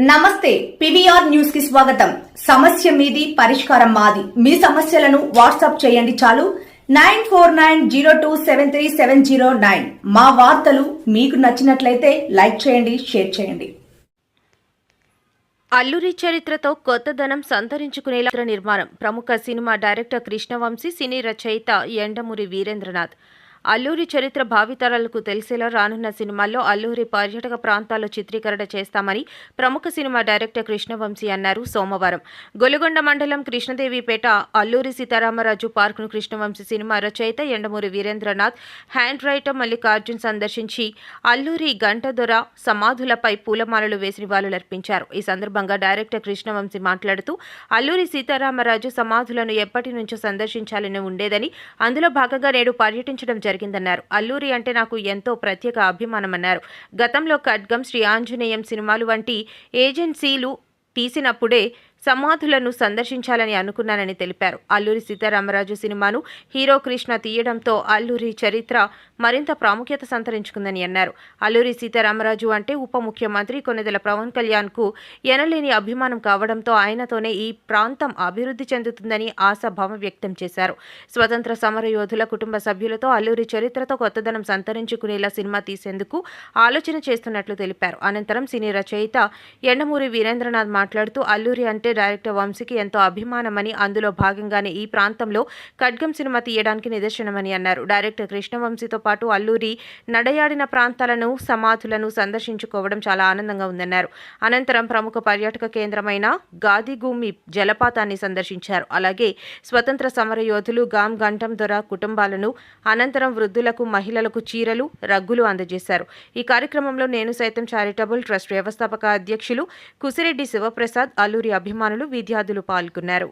నమస్తే పివిఆర్ న్యూస్కి స్వాగతం. సమస్య మీది పరిష్కారం మాది. మీ సమస్యలను వాట్సాప్ చేయండి చాలు. Nine four nine zero two seven three seven zero nine. మా వార్తలు మీకు నచ్చినట్లయితే లైక్ చేయండి షేర్ చేయండి. అల్లూరి చరిత్రతో కొత్తదనం సంతరించుకునేలా నిర్మాణం. ప్రముఖ సినిమా డైరెక్టర్ కృష్ణవంశీ సినీ రచయిత ఎండమూరి వీరేంద్రనాథ్. అల్లూరి చరిత్ర భావితరాలకు తెలిసేలా రానున్న సినిమాల్లో అల్లూరి పర్యాటక ప్రాంతాల్లో చిత్రీకరణ చేస్తామని ప్రముఖ సినిమా డైరెక్టర్ కృష్ణవంశీ అన్నారు సోమవారం. గొలుగొండ మండలం కృష్ణదేవిపేట అల్లూరి సీతారామరాజు పార్కును కృష్ణవంశీ సినిమా రచయిత ఎండమూరి వీరేంద్రనాథ్ హ్యాండ్ రైటర్ మల్లికార్జున్ సందర్శించి అల్లూరి గంటదొర సమాధులపై పూలమాలలు వేసి నివాళులర్పించారు. ఈ సందర్భంగా డైరెక్టర్ కృష్ణవంశీ మాట్లాడుతూ అల్లూరి సీతారామరాజు సమాధులను ఎప్పటి నుంచో సందర్శించాలని ఉండేదని అందులో భాగంగా నేడు పర్యటించడం జరిగింది. జరిగిందన్నారు. అల్లూరి అంటే నాకు ఎంతో ప్రత్యేక అభిమానమన్నారు. గతంలో ఖడ్గం శ్రీ ఆంజనేయం సినిమాలు వంటి ఏజెన్సీలు తీసినప్పుడే సమాధులను సందర్శించాలని అనుకున్నానని తెలిపారు. అల్లూరి సీతారామరాజు సినిమాను హీరో కృష్ణ తీయడంతో అల్లూరి చరిత్ర మరింత ప్రాముఖ్యత సంతరించుకుందని అన్నారు. అల్లూరి సీతారామరాజు అంటే ఉప ముఖ్యమంత్రి కొనెదల పవన్ కళ్యాణ్కు ఎనలేని అభిమానం కావడంతో ఆయనతోనే ఈ ప్రాంతం అభివృద్ధి చెందుతుందని ఆశాభావం వ్యక్తం చేశారు. స్వతంత్ర సమర యోధుల కుటుంబ సభ్యులతో అల్లూరి చరిత్రతో కొత్తదనం సంతరించుకునేలా సినిమా తీసేందుకు ఆలోచన చేస్తున్నట్లు తెలిపారు. అనంతరం సినీ రచయిత ఎండమూరి వీరేంద్రనాథ్ మాట్లాడుతూ అల్లూరి అంటే డైరెక్టర్ వంశీకి ఎంతో అభిమానమని అందులో భాగంగానే ఈ ప్రాంతంలో ఖడ్గం సినిమా తీయడానికి నిదర్శనమని అన్నారు. డైరెక్టర్ కృష్ణవంశీతో పాటు అల్లూరి నడయాడిన ప్రాంతాలను సమాధులను సందర్శించుకోవడం చాలా ఆనందంగా ఉందన్నారు. అనంతరం ప్రముఖ పర్యాటక కేంద్రమైన గాదిగూమి జలపాతాన్ని సందర్శించారు. అలాగే స్వతంత్ర సమర యోధులు గాం గంటం దొర కుటుంబాలను అనంతరం వృద్ధులకు మహిళలకు చీరలు రగ్గులు అందజేశారు. ఈ కార్యక్రమంలో నేను సైతం చారిటబుల్ ట్రస్ట్ వ్యవస్థాపక అధ్యక్షులు కుసిరెడ్డి శివప్రసాద్ అల్లూరి అభిమానులు విద్యార్థులు పాల్గొన్నారు.